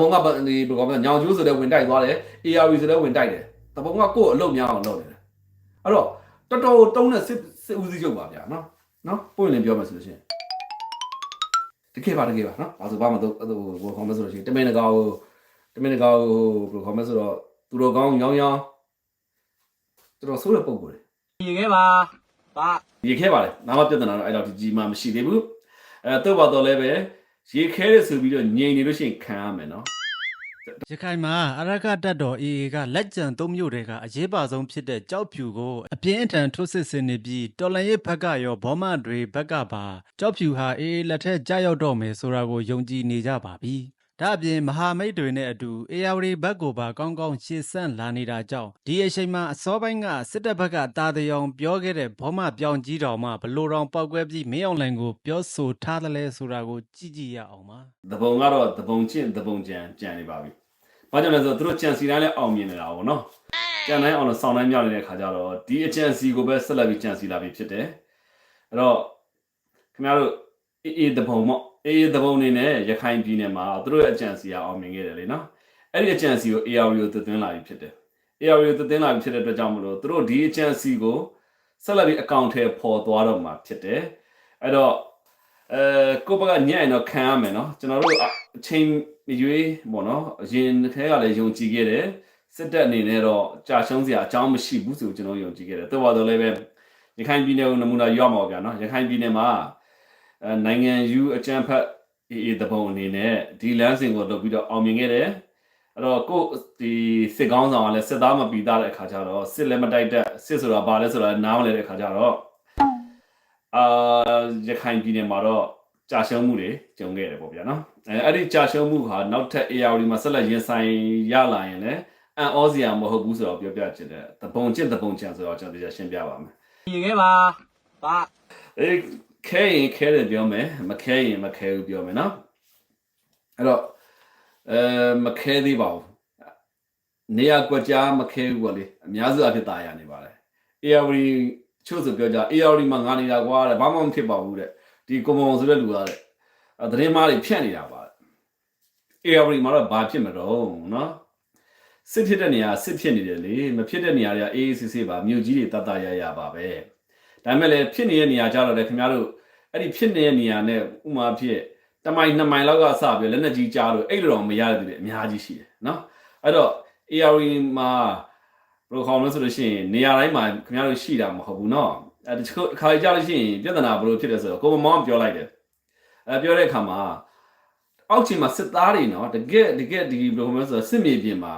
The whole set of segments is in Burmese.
ပုံကဒီဘယ်ကောင်ကညောင်ကျိုးဆိုတဲ့ဝင်တိုက်သွားတယ် ARV ဆိုတဲ့ဝင်တိုက်တယ်တပုံကကိုယ့်အလုပ်များအောင်လုပ်တယ်အဲ့တော့တော်တော်တုံးတဲ့စစ်စစ်ဦးစီးချုပ်ပါဗျာနော်နော်ပွင့်လင်းပြောမှဆိုလို့ရှိရင်တကယ်ပါတကယ်ပါနော်ဘာဆိုဘာမှတော့ဟိုဘယ်ကောင်မဆိုလို့ရှိရင်တမင်တကာကိုတမင်တကာကိုဘယ်ကောင်မဆိုတော့သူတို့ကောင်းညောင်းညောင်းတော်တော်ဆိုးတဲ့ပုံကိုယ်ရင်ခဲ့ပါပါရေခဲပါလေနာမပြဿနာတော့အဲ့တော့ဒီကြီးမှမရှိသေးဘူးအဲတော့ပါတော့လည်းပဲ ရေခဲရဆိုပြီးတော့ငြိမ်နေလို့ရှိရင်ခံရမယ်နော်ရခိုင်မှာအရကတပ်တော် AA ကလက်ကျန်သုံးမြို့တွေကအရေးပါဆုံးဖြစ်တဲ့ကြောက်ဖြူကိုအပြင်းအထန်ထိုးစစ်ဆင်နေပြီးတော်လန်ရေးဘက်ကရောဘောမတွေဘက်ကပါကြောက်ဖြူဟာ AA လက်ထက်ကြာရောက်တော့မယ်ဆိုတာကိုယုံကြည်နေကြပါပြီ။ ဒါအပြင်မဟာမိတ်တွေနဲ့အတူ AR ဘက်ကိုပါကောင်းကောင်းရှေ့ဆန့်လာနေတာကြောင့်ဒီအချိန်မှာအစောပိုင်းကစစ်တပ်ဘက်ကတာတယောင်ပြောခဲ့တဲ့ဘောမပြောင်ကြီးတော်မှဘလို့တော်ပောက်ကွဲပြီးမင်းအောင်လှိုင်ကိုပြောဆိုထားတယ်လဲဆိုတာကိုကြည့်ကြည့်ရအောင်ပါ။သဘုံကတော့သဘုံချင်းသဘုံကြံကြံနေပါပြီ။ဘာကြောင့်လဲဆိုတော့သူတို့ကြံစီတိုင်းလည်းအောင်မြင်နေတာပေါ့နော်။ကြံတိုင်းအောင်လို့စောင်းတိုင်းမြောက်နေတဲ့ခါကျတော့ဒီအကြံစီကိုပဲဆက်လက်ပြီးကြံစီလာပြီဖြစ်တယ်။အဲ့တော့ခင်ဗျားတို့ အေးအေးတပုံပေါ့အေးအေးတပုံနေနဲ့ရခိုင်ပြည်နယ်မှာသူတို့ရဲ့အကြံစီကအောင်မြင်ခဲ့တယ်လေနော်အဲ့ဒီအကြံစီကို AR ကိုသွင်းလာပြီဖြစ်တယ် AR ကိုသွင်းလာပြီဖြစ်တဲ့အတွက်ကြောင့်မလို့သူတို့ဒီအကြံစီကိုဆက်လက်ပြီးအကောင့်ထဲပေါ်သွားတော့မှာဖြစ်တယ်အဲ့တော့အဲကိုပကညံ့တော့ခံရမယ်နော်ကျွန်တော်တို့အချိန်ရွေးပေါ့နော်အရင်ခဲကလည်းယုံကြည်ခဲ့တယ်စစ်တပ်အနေနဲ့တော့ကြာရှုံးစရာအကြောင်းမရှိဘူးဆိုကျွန်တော်ယုံကြည်ခဲ့တယ်တော်တော်လည်းပဲရခိုင်ပြည်နယ်ကိုနမူနာရောက်မှာဗျာနော်ရခိုင်ပြည်နယ်မှာ နိုင်ငံယူအကြံဖက်အေးအေးတပုံအနေနဲ့ဒီလမ်းစဉ်ကိုလုပ်ပြီးတော့အောင်မြင်ခဲ့တယ်အဲ့တော့ကိုယ့်ဒီစစ်ကောင်းဆောင်ကလည်းစစ်သားမပီသားတဲ့အခါကျတော့စစ်လည်းမတိုက်တဲ့စစ်ဆိုတာဘာလဲဆိုတာနားမလဲတဲ့အခါကျတော့အာရခိုင်ပြည်နယ်မှာတော့ကြာရှုံးမှုတွေကြုံခဲ့တယ်ပေါ့ဗျာနော်အဲအဲ့ဒီကြာရှုံးမှုဟာနောက်ထပ် AR မှာဆက်လက်ရင်ဆိုင်ရလာရင်လည်းအန်ဩစရာမဟုတ်ဘူးဆိုတော့ပြောပြချင်တယ်တပုံကျင့်တပုံချံဆိုတော့ကျွန်တော်တရားရှင်းပြပါမယ်ရင်ခဲ့ပါပါအဲ ခဲရင်ခဲတယ်ပြောမယ်မခဲရင်မခဲဘူးပြောမယ်နော်အဲ့တော့အဲမခဲသေးပါဘူးနေရာကွက်ကြားမခဲဘူးပေါ့လေအများစုအဖြစ်ตายရနေပါတယ် AR ချို့ဆိုပြောကြ AR မှာငါနေတာကွာတဲ့ဘာမှမဖြစ်ပါဘူးတဲ့ဒီကွန်မွန်ဆိုတဲ့လူကတဲ့အဲသတင်းမားတွေဖြန့်နေတာပါတဲ့ AR မှာတော့ဘာဖြစ်မတော့နော်စစ်ဖြစ်တဲ့နေရာစစ်ဖြစ်နေတယ်လေမဖြစ်တဲ့နေရာတွေကအေးအေးဆေးဆေးပါမြို့ကြီးတွေတတ်တရရပါပဲ ဒါမဲ့လည်းဖြစ်နေတဲ့နေရာကြတော့လေခင်ဗျားတို့အဲ့ဒီဖြစ်နေတဲ့နေရာနဲ့ဥမာဖြစ်တမိုင်နှစ်မိုင်လောက်ကစပြီးလက်နက်ကြီးကြားလို့အဲ့လိုတော့မရတဲ့သူတွေအများကြီးရှိတယ်နော်အဲ့တော့ ARV မှာဘယ်လိုခေါ်မလဲဆိုလို့ရှိရင်နေရာတိုင်းမှာခင်ဗျားတို့ရှိတာမဟုတ်ဘူးနော်အဲတချို့အခါကြလို့ရှိရင်ပြဿနာဘယ်လိုဖြစ်လဲဆိုတော့ကိုမမောင်းပြောလိုက်တယ်အဲပြောတဲ့အခါမှာအောက်ခြေမှာစစ်သားတွေနော်တကယ်တကယ်ဒီဘယ်လိုမှဆိုစစ်မြေပြင်မှာ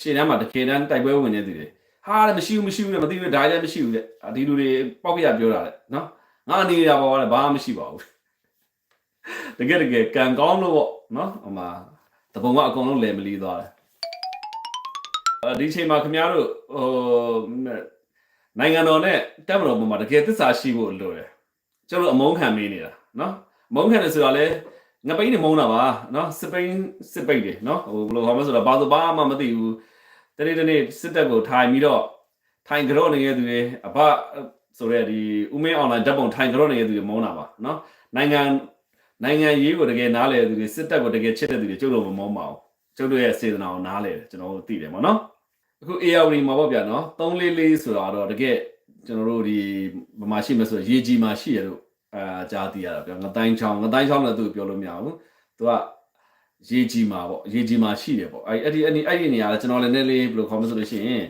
ရှေ့တန်းမှာတကယ်တမ်းတိုက်ပွဲဝင်နေသူတွေ ဟာလည်းမရှိဘူးမရှိဘူးမသိဘူးဒါလည်းမရှိဘူးတဲ့ဒီလူတွေပေါက်ပြပြောတာလေနော်ငါအနေရပါဘာလဲဘာမှမရှိပါဘူးတကယ်တကယ်ကံကောင်းလို့ပေါ့နော်ဟိုမှာတပုံကအကုန်လုံးလယ်မလီသွားတယ်အဲဒီချိန်မှာခင်ဗျားတို့ဟိုနိုင်ငံတော်နဲ့တပ်မတော်ဘုံမှာတကယ်သစ္စာရှိဖို့လိုတယ်ကျွန်တော်အမုန်းခံမေးနေတာနော်မုန်းခံတယ်ဆိုတာလဲငပိန်းနေမုန်းတာပါနော်စပိန်စပိန်တယ်နော်ဟိုဘယ်လိုဟောမလဲဆိုတာဘာလို့ဘာမှမသိဘူး တနေ့တနေ့စစ်တပ်ကိုထိုင်ပြီးတော့ထိုင်ကြော့နေတဲ့သူတွေအဘဆိုတဲ့ဒီဦးမင်းအွန်လိုင်းဓာတ်ပုံထိုင်ကြော့နေတဲ့သူတွေမုန်းတာပါနော်နိုင်ငံနိုင်ငံရေးကိုတကယ်နားလဲတဲ့သူတွေစစ်တပ်ကိုတကယ်ချစ်တဲ့သူတွေကျုပ်တို့မမုန်းပါဘူးကျုပ်တို့ရဲ့စေတနာကိုနားလဲတယ်ကျွန်တော်တို့သိတယ်ပေါ့နော်အခု AR မှာပေါ့ဗျာနော်344ဆိုတာတော့တကယ်ကျွန်တော်တို့ဒီဗမာရှိမယ်ဆိုရေကြီးမှာရှိရလို့အာကြားသိရတာဗျာငတိုင်းချောင်းငတိုင်းချောင်းလည်းသူပြောလို့မရဘူးသူက ရေကြီးမှာပေါ့ရေကြီးမှာရှိတယ်ပေါ့အဲ့အဲ့ဒီအဲ့ဒီအဲ့ဒီနေရာလည်းကျွန်တော်လည်းနည်းနည်းလေးဘယ်လိုခေါ်မလဲဆိုလို့ရှိရင်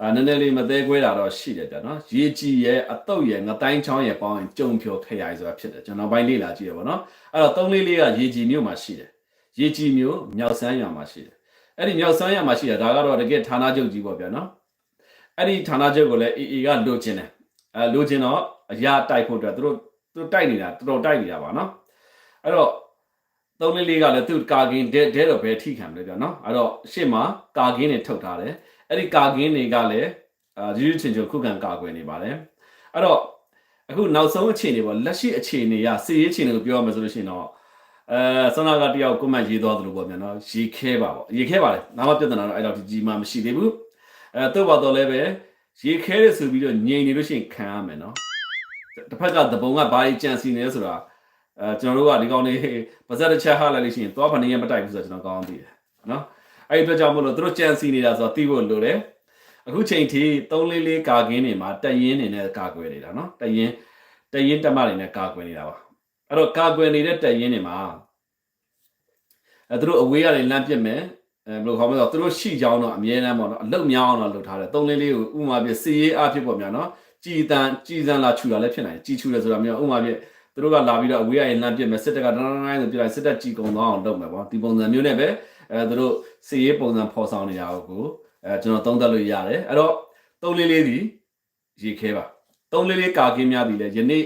အာနည်းနည်းလေးမသေးခွဲတာတော့ရှိတယ်ဗျာနော်ရေကြီးရဲ့အတုပ်ရဲ့ငတိုင်းချောင်းရဲ့ပေါင်းရင်ကြုံဖြောခရိုင်ဆိုတာဖြစ်တယ်ကျွန်တော်ဘိုင်းလေးလာကြည့်ရပါတော့အဲ့တော့344ကရေကြီးမြို့မှာရှိတယ်ရေကြီးမြို့မြောက်ဆန်းရွာမှာရှိတယ်အဲ့ဒီမြောက်ဆန်းရမှာရှိတာဒါကတော့တကယ်ဌာနချုပ်ကြီးပေါ့ဗျာနော်အဲ့ဒီဌာနချုပ်ကိုလည်း AA ကလိုချင်တယ်အဲလိုချင်တော့အရာတိုက်ဖို့အတွက်သူတို့သူတို့တိုက်နေတာတော်တော်တိုက်နေတာပါနော်အဲ့တော့ သုံးလေးလေးကလည်းသူကာကင်းဒဲဒဲတော့ဘယ်ထိခံမလဲဗျာနော်အဲ့တော့ရှေ့မှာကာကင်းတွေထုတ်ထားတယ်အဲ့ဒီကာကင်းတွေကလည်းအာယူချင်းချင်းခုခံကာကွယ်နေပါတယ်အဲ့တော့အခုနောက်ဆုံးအခြေအနေပေါ့လက်ရှိအခြေအနေရစီရေးအခြေအနေကိုပြောရမယ်ဆိုလို့ရှိရင်တော့အဲဆန္ဒကတယောက်ကွန်မန့်ရေးသွားသလိုပေါ့ဗျာနော်ရေခဲပါပေါ့ရေခဲပါလေနာမပြဿနာတော့အဲ့တော့ဒီကြီးမှမရှိသေးဘူးအဲတော့ပါတော့လည်းပဲရေခဲရဆိုပြီးတော့ငြိမ်နေလို့ရှိရင်ခံရမယ်နော်တစ်ဖက်ကသဘုံကဘာကြီးကြံစီနေလဲဆိုတာ အဲကျွန်တော်တို့ကဒီကောင်လေးပါဇက်တစ်ချက်ဟာလိုက်လို့ရှိရင်သွားဖနေရမတိုက်ဘူးဆိုတော့ကျွန်တော်ကောင်းသိတယ်နော်အဲ့ဒီအတွက်ကြောင့်မလို့သူတို့ကြံစီနေတာဆိုတော့သိဖို့လိုတယ်အခုချိန်ထိ344ကာကင်းတွေမှာတရင်နေနဲ့ကာကွယ်နေတာနော်တရင်တရင်တက်မတွေနဲ့ကာကွယ်နေတာပါအဲ့တော့ကာကွယ်နေတဲ့တရင်တွေမှာအဲသူတို့အဝေးကနေလမ်းပြစ်မယ်အဲဘယ်လိုခေါ်မလဲဆိုတော့သူတို့ရှိကြောင်းတော့အမြဲတမ်းပေါ့နော်အလုတ်များအောင်တော့လုပ်ထားတယ်344ကိုဥမာပြစီရေးအဖြစ်ပေါ့များနော်ကြည်တန်ကြည်စံလာခြူတာလည်းဖြစ်နိုင်တယ်ကြည်ခြူတယ်ဆိုတာမျိုးဥမာပြ သူတို့ကလာပြီးတော့အဝေးကနေလမ်းပြစ်မယ်စစ်တပ်ကတန်းတန်းတန်းဆိုပြလိုက်စစ်တပ်ကြည်ကုံသွားအောင်လုပ်မယ်ပေါ့ဒီပုံစံမျိုးနဲ့ပဲအဲသူတို့စီရေးပုံစံဖော်ဆောင်နေတာကိုအဲကျွန်တော်သုံးသပ်လို့ရတယ်အဲ့တော့344ဒီရေခဲပါ344ကာကင်းများပြီလေယနေ့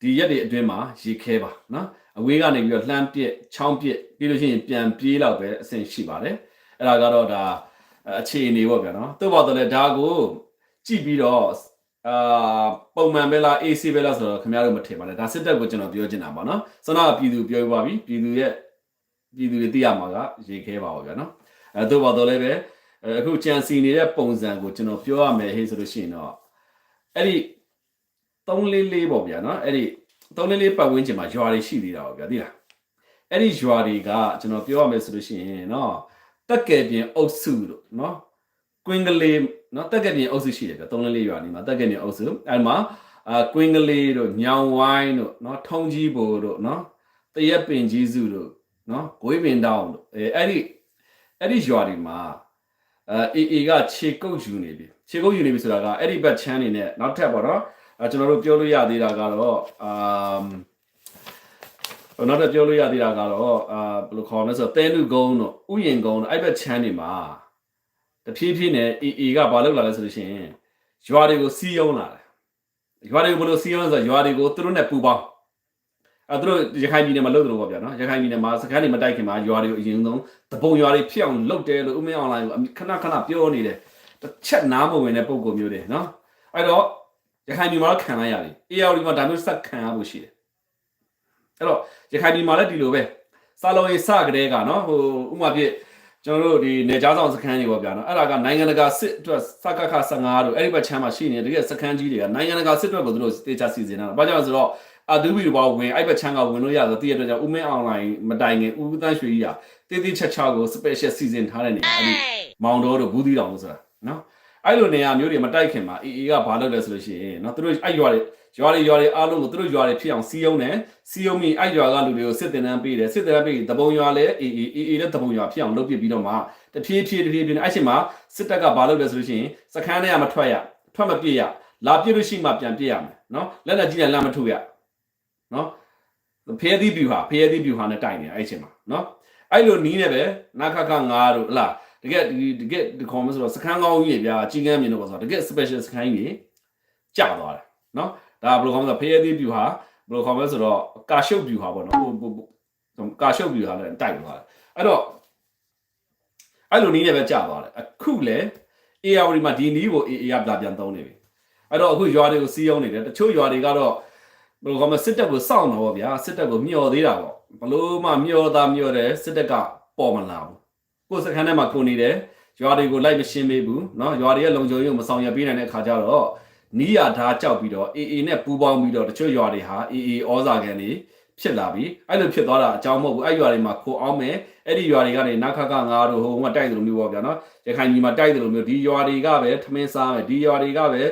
ဒီရက်တွေအတွင်းမှာရေခဲပါနော်အဝေးကနေပြီးတော့လှမ်းပစ်ချောင်းပစ်ပြီးလို့ရှိရင်ပြန်ပြေးတော့ပဲအဆင်ရှိပါတယ်အဲ့ဒါကတော့ဒါအခြေအနေပေါ့ဗျာနော်သို့ပေါ်တော့လေဒါကိုကြည့်ပြီးတော့ အာပုံမှန်ပဲလား AC ပဲလားဆိုတော့ခင်ဗျားတို့မထင်ပါနဲ့ဒါစစ်တပ်ကိုကျွန်တော်ပြောချင်တာပါနော်စနပြည်သူပြောပြပါပြီပြည်သူရဲ့ပြည်သူတွေသိရမှာကရေခဲပါပေါ့ဗျာနော်အဲသို့ပေါ်တော့လည်းပဲအခုကြံစီနေတဲ့ပုံစံကိုကျွန်တော်ပြောရမယ်ဟေးဆိုလို့ရှိရင်တော့အဲ့ဒီ344ပေါ့ဗျာနော်အဲ့ဒီ344ပတ်ဝန်းကျင်မှာရွာတွေရှိသေးတာပေါ့ဗျာသိလားအဲ့ဒီရွာတွေကကျွန်တော်ပြောရမယ်ဆိုလို့ရှိရင်နော်တက်ကယ်ပြင်အုပ်စုတို့နော် ကွင်းကလေးနော်တက်ကယ်ပြင်အုပ်စုရှိတယ်ဗျာ344ရွာနေမှာတက်ကယ်ပြင်အုပ်စုအဲ့မှာအာကွင်းကလေးတို့ညောင်ဝိုင်းတို့နော်ထုံကြီးဘိုတို့နော်တရက်ပင်ကြီးစုတို့နော်ဂွေးပင်တောင်းတို့အဲအဲ့ဒီအဲ့ဒီရွာတွေမှာအဲအေအေကခြေကုပ်ယူနေပြီခြေကုပ်ယူနေပြီဆိုတာကအဲ့ဒီဘက်ချမ်းနေနဲ့နောက်ထပ်ပေါ့နော်အဲကျွန်တော်တို့ပြောလို့ရသေးတာကတော့အာနောက်တော့ပြောလို့ရသေးတာကတော့အာဘယ်လိုခေါ်မလဲဆိုတော့တဲလူကုန်းတို့ဥယျင်ကုန်းတို့အဲ့ဘက်ချမ်းနေမှာ တဖြည်းဖြည်းနဲ့အေအေကဘာလုပ်လာလဲဆိုလို့ရှိရင်ရွာတွေကိုစီးယုံလာတယ်ရွာတွေကိုဘယ်လိုစီးယုံလဲဆိုတော့ရွာတွေကိုသူတို့နဲ့ပူပေါင်းအဲသူတို့ရခိုင်ပြည်နယ်မှာလုပ်တယ်လို့ပေါ့ဗျာနော်ရခိုင်ပြည်နယ်မှာစခန်းတွေမတိုက်ခင်မှာရွာတွေကိုအရင်ဆုံးတပုံရွာတွေဖြစ်အောင်လုပ်တယ်လို့ဥမင်းအွန်လိုင်းကိုခဏခဏပြောနေတယ်တစ်ချက်နားမဝင်တဲ့ပုံကိုမျိုးတွေနော်အဲ့တော့ရခိုင်ပြည်မှာတော့ခံလိုက်ရတယ် AR ဒီမှာဒါမျိုးဆက်ခံရဖို့ရှိတယ်အဲ့တော့ရခိုင်ပြည်မှာလည်းဒီလိုပဲစာလုံးရေးစကတဲ့ကနော်ဟိုဥမာပြ ကျွန်တော်တို့ဒီနေကြားဆောင်စခန်းတွေပေါ့ဗျာနော်အဲ့ဒါကနိုင်ငံတကာစစ်အတွက်စကခ15တို့အဲ့ဒီဘက်ချမ်းမှာရှိနေတဲ့တကယ်စခန်းကြီးတွေကနိုင်ငံတကာစစ်အတွက်ကိုသူတို့တေချာစီစဉ်တာဘာကြောင့်လဲဆိုတော့အဒူဘီဘောဝင်အဲ့ဘက်ချမ်းကဝင်လို့ရဆိုတည့်ရတဲ့ကြောင့်ဥမင်းအွန်လိုင်းမတိုင်ခင်ဦးသန်းရွှေကြီးကတေးသေးချက်ချကို special season ထားတဲ့နေအဲ့ဒီမောင်တော်တို့ဘူးသီးတောင်လို့ဆိုတာနော်အဲ့လိုနေရာမျိုးတွေမတိုက်ခင်မှာအေအေကဘာလုပ်လဲဆိုလို့ရှိရင်နော်သူတို့အဲ့ရွာတွေ ရွာတွေရွာတွေအားလုံးကိုသူတို့ရွာတွေဖြစ်အောင်စီးယုံတယ်စီးယုံပြီးအဲ့ရွာကလူတွေကိုစစ်တင်တန်းပေးတယ်စစ်တင်တန်းပေးတပုံရွာလည်းအေအေအေအေလည်းတပုံရွာဖြစ်အောင်လုပ်ပြပြီးတော့မှတဖြည်းဖြည်းတဖြည်းဖြည်းအဲ့ချိန်မှာစစ်တပ်ကဘာလုပ်လဲဆိုလို့ရှိရင်စခန်းထဲကမထွက်ရထွက်မပြစ်ရလာပြစ်လို့ရှိမှပြန်ပြစ်ရမယ်နော်လက်လက်ကြီးနဲ့လမ်းမထုတ်ရနော်ဖျဲသီးပြူဟာဖျဲသီးပြူဟာနဲ့တိုင်နေအဲ့ချိန်မှာနော်အဲ့လိုနီးနေပဲနာခခ9တို့ဟလာတကယ်ဒီတကယ်ဒီခေါ်မဆိုတော့စခန်းကောင်းကြီးတွေဗျာကြီးကန်းမြင်တော့ပါဆိုတော့တကယ် special စခန်းကြီးတွေကြာသွားတယ်နော် ဒါဘယ်လိုခေါ်မလဲဖျဲသီးပြူဟာဘယ်လိုခေါ်မလဲဆိုတော့ကာရှုပ်ပြူဟာပေါ့နော်ဟိုဟိုကာရှုပ်ပြူဟာလည်းတိုက်သွားတယ်အဲ့တော့အဲ့လိုနီးနေပဲကြာသွားတယ်အခုလေ AR မှာဒီနီးကို AA ကပြန်သုံးနေပြီအဲ့တော့အခုရွာတွေကိုစီးအောင်နေတယ်တချို့ရွာတွေကတော့ဘယ်လိုခေါ်မလဲစစ်တပ်ကိုစောင့်တော့ဗောဗျာစစ်တပ်ကိုမျှော်သေးတာဗောဘလို့မှမျှော်တာမျှော်တယ်စစ်တပ်ကပေါ်မလာဘူးကိုယ်စခန်းထဲမှာကိုနေတယ်ရွာတွေကိုလိုက်မရှင်းပေးဘူးเนาะရွာတွေရဲ့လုံခြုံရေးကိုမဆောင်ရွက်ပေးနိုင်တဲ့အခါကျတော့ နီးရဓာတ်ကြောက်ပြီးတော့ AA နဲ့ပူးပေါင်းပြီးတော့တချို့ရွာတွေဟာ AA ဩဇာခံတွေဖြစ်လာပြီအဲ့လိုဖြစ်သွားတာအကြောင်းမဟုတ်ဘူးအဲ့ရွာတွေမှာခိုအောင်မယ်အဲ့ဒီရွာတွေကနေနခခငါတို့ဟိုကတိုက်တယ်လို့မျိုးပေါ့ဗျာနော်ရခိုင်ပြည်မှာတိုက်တယ်လို့မျိုးဒီရွာတွေကပဲထမင်းစားမယ်ဒီရွာတွေကပဲ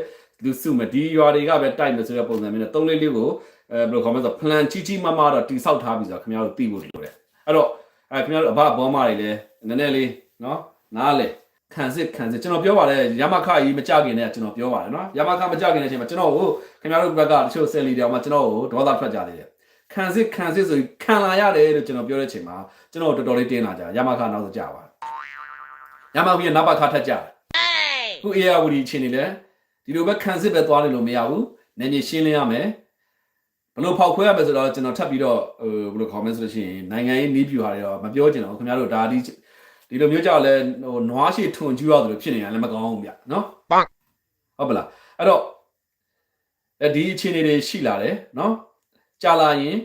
လူစုမယ်ဒီရွာတွေကပဲတိုက်မယ်ဆိုတဲ့ပုံစံမျိုးနဲ့သုံးလေးလေးကိုအဲဘယ်လိုခေါ်မလဲဆို plan ချီချီမမတော့တိဆောက်ထားပြီဆိုတော့ခင်ဗျားတို့သိဖို့လိုတယ်အဲ့တော့အဲခင်ဗျားတို့အဘဘောမတွေလည်းနည်းနည်းလေးနော်နားလေ ခံစစ်ခံစစ်ကျွန်တော်ပြောပါတယ်ရမခကြီးမကြခင်နဲ့ကျွန်တော်ပြောပါတယ်နော်ရမခမကြခင်တဲ့အချိန်မှာကျွန်တော်ကိုခင်ဗျားတို့ဘက်ကတချို့ဆယ်လီတောင်မှကျွန်တော်ကိုဒေါသထွက်ကြသေးတယ်ခံစစ်ခံစစ်ဆိုခံလာရတယ်လို့ကျွန်တော်ပြောတဲ့အချိန်မှာကျွန်တော်တော်တော်လေးတင်းလာကြရမခနောက်ဆိုကြပါတယ်ရမခကြီးကနဘခထက်ကြတယ်ခုအေယာဝတီချင်းနေလဲဒီလိုပဲခံစစ်ပဲသွားနေလို့မရဘူးနည်းနည်းရှင်းလင်းရမယ်ဘလို့ဖောက်ခွဲရမယ်ဆိုတော့ကျွန်တော်ထပ်ပြီးတော့ဟိုဘယ်လိုခေါ်မလဲဆိုလို့ရှိရင်နိုင်ငံရေးနီးပြူဟာတွေတော့မပြောချင်တော့ဘူးခင်ဗျားတို့ဒါဒီ ဒီလိုမျိုးကြောက်လဲဟိုနွားရှိထွန်ကျူးရတယ်လို့ဖြစ်နေရလည်းမကောင်းဘူးဗျနော်ဟုတ်ပလားအဲ့တော့အဲဒီအခြေအနေတွေရှိလာတယ်နော်ကြာလာရင်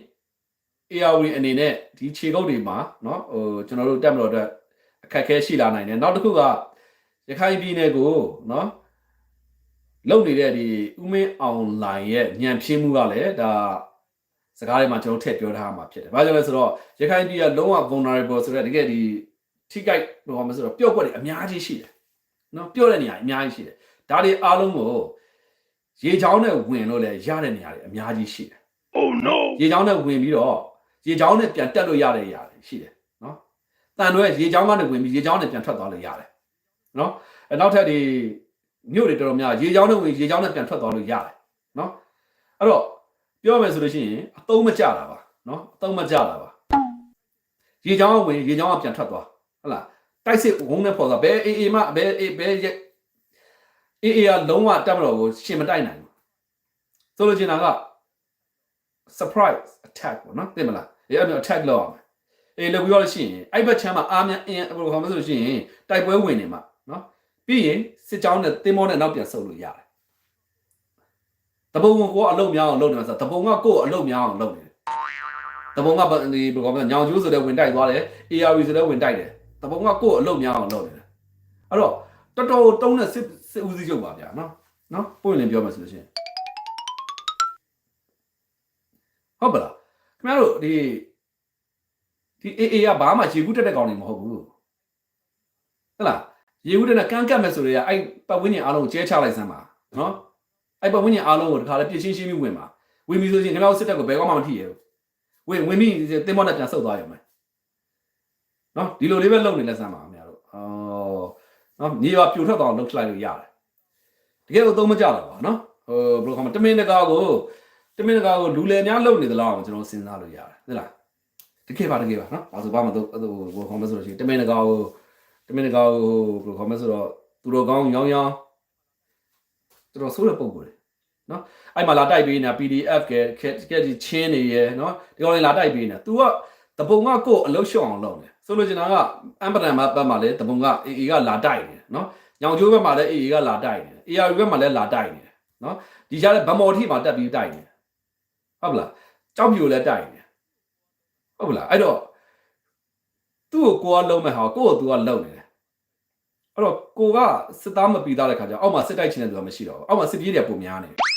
ARW အနေနဲ့ဒီခြေကုပ်တွေမှာနော်ဟိုကျွန်တော်တို့တက်မလို့အတွက်အခက်အခဲရှိလာနိုင်တယ်နောက်တစ်ခုကရခိုင်ပြည်နယ်ကိုနော်လုံနေတဲ့ဒီဥမင်းအွန်လိုင်းရဲ့ညံဖြင်းမှုကလည်းဒါစကားတွေမှာကျွန်တော်ထည့်ပြောထားမှာဖြစ်တယ်။ဘာကြောင့်လဲဆိုတော့ရခိုင်ပြည်ကလုံးဝ vulnerable ဆိုတဲ့တကယ်ဒီ ထိကြိုက်ဘယ်လိုမှမဆိုတော့ပျော့ကွက်တွေအများကြီးရှိတယ်နော်ပျော့တဲ့နေရာအများကြီးရှိတယ်ဒါတွေအားလုံးကိုရေချောင်းနဲ့ဝင်လို့လည်းရတဲ့နေရာတွေအများကြီးရှိတယ် Oh no! ရေချောင်းနဲ့ဝင်ပြီးတော့ရေချောင်းနဲ့ပြန်တက်လို့ရတဲ့နေရာတွေရှိတယ်နော်တန်တော့ရေချောင်းကနေဝင်ပြီးရေချောင်းနဲ့ပြန်ထွက်သွားလို့ရတယ်နော်အဲနောက်ထပ်ဒီမြို့တွေတော်တော်များရေချောင်းနဲ့ဝင်ရေချောင်းနဲ့ပြန်ထွက်သွားလို့ရတယ်နော်အဲ့တော့ပြောမယ်ဆိုလို့ရှိရင်အသုံးမကျတာပါနော်အသုံးမကျတာပါရေချောင်းကဝင်ရေချောင်းကပြန်ထွက်သွား ဟုတ်လားတိုက်စစ်ဝုန်းနဲ့ပေါ်သွားဘယ်အေးအေးမှဘယ်အေးဘယ်ရက်အေးအေးကလုံးဝတက်မတော်ကိုရှင်မတိုက်နိုင်ဘူးဆိုလိုချင်တာက surprise attack ပေါ့နော်သိမလားအဲ့အမျိုး attack လုပ်အောင်အေးလုပ်ပြီးတော့ရှိရင်အဲ့ဘက်ချမ်းမှာအားများအင်းဘယ်လိုခေါ်မလဲဆိုလို့ရှိရင်တိုက်ပွဲဝင်နေမှာနော်ပြီးရင်စစ်ကြောင်းနဲ့တင်းမောနဲ့နောက်ပြန်ဆုတ်လို့ရတယ်တပုံကကိုကအလုပ်များအောင်လုပ်နေမှာဆိုတပုံကကိုကအလုပ်များအောင်လုပ်နေတယ်တပုံကဒီဘယ်လိုခေါ်မလဲညောင်ကျိုးဆိုတဲ့ဝင်တိုက်သွားတယ် ARV ဆိုတဲ့ဝင်တိုက်တယ် တပုံကကိုကအလုပ်များအောင်လုပ်နေတယ်အဲ့တော့တော်တော်တုံးတဲ့စစ်စစ်ဦးစီးချုပ်ပါဗျာနော်နော်ပွင့်လင်းပြောမယ်ဆိုလို့ရှိရင်ဟုတ်ပါလားခင်ဗျားတို့ဒီဒီအေးအေးကဘာမှရေကူးတက်တဲ့ကောင်တွေမဟုတ်ဘူးဟုတ်လားရေကူးတက်တဲ့ကန်းကတ်မဲ့ဆိုတွေကအဲ့ပတ်ဝန်းကျင်အားလုံးကိုကျဲချလိုက်စမ်းပါနော်အဲ့ပတ်ဝန်းကျင်အားလုံးကိုတခါလဲပြည့်ရှင်းရှင်းပြီးဝင်ပါဝင်ပြီဆိုရင်ခင်ဗျားတို့စစ်တပ်ကိုဘယ်ကောမှမထိရဘူးဝင်ဝင်ပြီးတင်းမောနဲ့ပြန်ဆုတ်သွားရုံပဲ နော်ဒီလိုလေးပဲလုပ်နေလက်စမ်းပါခင်ဗျားတို့အော်နော်မြေပါပြိုထွက်သွားအောင်လုပ်လိုက်လို့ရတယ်တကယ်တော့သုံးမကြတော့ပါနော်ဟိုဘယ်လိုခေါ်မလဲတမင်တကာကိုတမင်တကာကိုလူလယ်များလုပ်နေသလားအောင်ကျွန်တော်စဉ်းစားလို့ရတယ်ဟုတ်လားတကယ်ပါတကယ်ပါနော်ဘာဆိုဘာမှတော့ဟိုဘယ်ခေါ်မလဲဆိုလို့ရှိရင်တမင်တကာကိုတမင်တကာကိုဘယ်ခေါ်မလဲဆိုတော့သူတို့ကောင်းရောင်းရောင်းတော်တော်ဆိုးတဲ့ပုံကိုယ်လေနော်အဲ့မှာလာတိုက်ပေးနေတာ PDF ကဲကဲဒီချင်းနေရယ်နော်ဒီကောင်လေးလာတိုက်ပေးနေတာ तू ကတပုံကကိုယ်အလုရှော့အောင်လုပ်နေ ဆိုလို့ချင်တာကအမ်ပဒန်မှာပတ်မှာလေတပုံက AA ကလာတိုက်နေတယ်နော်ညောင်ကျိုးဘက်မှာလည်း AA ကလာတိုက်နေတယ် AR ဘက်မှာလည်းလာတိုက်နေတယ်နော်ဒီကြားလည်းဗမော်ထိမှာတက်ပြီးတိုက်နေတယ်ဟုတ်ပလားကြောက်ပြိုလဲတိုက်နေဟုတ်ပလားအဲ့တော့သူ့ကိုကိုကလုံးမဲ့ဟာကိုကိုသူကလုံနေတယ်အဲ့တော့ကိုကစစ်သားမပြီးသားတဲ့ခါကျအောက်မှာစစ်တိုက်ချင်တဲ့သူကမရှိတော့ဘူးအောက်မှာစစ်ပြေးတွေပုံများနေတယ်